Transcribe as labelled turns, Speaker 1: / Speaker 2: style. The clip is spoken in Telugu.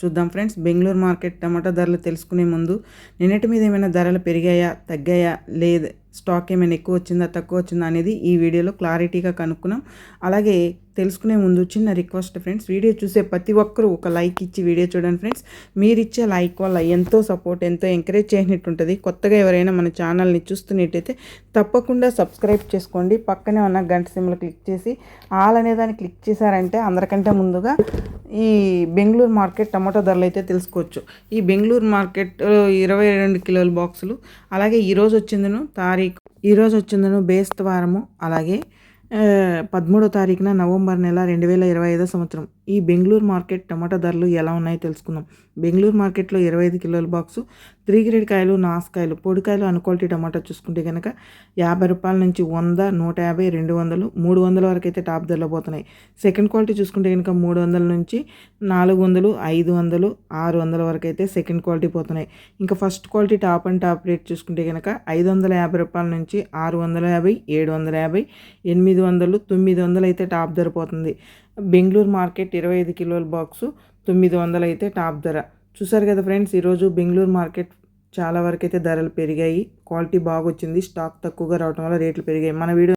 Speaker 1: చూద్దాం ఫ్రెండ్స్. బెంగళూరు మార్కెట్ టమాటా ధరలు తెలుసుకునే ముందు నిన్నటి మీద ఏమైనా ధరలు పెరిగాయా తగ్గాయా లేదు స్టాక్ ఏమైనా ఎక్కువ వచ్చిందా తక్కువ వచ్చిందా అనేది ఈ వీడియోలో క్లారిటీగా కనుక్కున్నాం. అలాగే తెలుసుకునే ముందు చిన్న రిక్వెస్ట్ ఫ్రెండ్స్. వీడియో చూసే ప్రతి ఒక్కరూ ఒక లైక్ ఇచ్చి వీడియో చూడండి ఫ్రెండ్స్. మీరు ఇచ్చే లైక్ వల్ల ఎంతో సపోర్ట్ ఎంతో ఎంకరేజ్ చేసినట్టు ఉంటుంది కొత్తగా ఎవరైనా మన ఛానల్ని చూస్తున్నట్టయితే తప్పకుండా సబ్స్క్రైబ్ చేసుకోండి. పక్కనే ఉన్న గంట సిమ్లు క్లిక్ చేసి ఆల్ అనే దాన్ని క్లిక్ చేశారంటే అందరికంటే ముందుగా ఈ బెంగళూరు మార్కెట్ టమాటో ధరలు అయితే తెలుసుకోవచ్చు. ఈ బెంగళూరు మార్కెట్ ఇరవై రెండు కిలోల బాక్సులు. అలాగే ఈరోజు వచ్చిందను తారీఖు ఈరోజు వచ్చిందను బేస్తవారము అలాగే పదమూడో తారీఖున నవంబర్ నెల రెండు వేల ఇరవై ఐదో సంవత్సరం. ఈ బెంగళూరు మార్కెట్ టమాటా ధరలు ఎలా ఉన్నాయో తెలుసుకుందాం. బెంగళూరు మార్కెట్లో ఇరవై ఐదు కిలోల బాక్సు త్రీ గ్రేడ్ కాయలు నాసుకాయలు పొడికాయలు అన్క్వాలిటీ టమాటా చూసుకుంటే కనుక యాభై రూపాయల నుంచి వంద నూట యాభై రెండు వందలు మూడు వందల వరకు అయితే టాప్ ధరలో పోతున్నాయి. సెకండ్ క్వాలిటీ చూసుకుంటే కనుక మూడు వందల నుంచి నాలుగు వందలు ఐదు వందలు ఆరు వందల వరకు అయితే సెకండ్ క్వాలిటీ పోతున్నాయి. ఇంకా first quality top and top rate చూసుకుంటే కనుక ఐదు వందల యాభై రూపాయల నుంచి ఆరు వందల యాభై ఏడు వందల యాభై ఎనిమిది వందలు తొమ్మిది వందలు అయితే టాప్ ధర పోతుంది. బెంగళూరు మార్కెట్ ఇరవై ఐదు కిలోల బాక్సు తొమ్మిది వందలు అయితే టాప్ ధర. చూసారు కదా ఫ్రెండ్స్ ఈరోజు బెంగళూరు మార్కెట్ చాలా వరకు అయితే ధరలు పెరిగాయి. క్వాలిటీ బాగా వచ్చింది స్టాక్ తక్కువగా రావడం వల్ల రేట్లు పెరిగాయి. మన వీడియో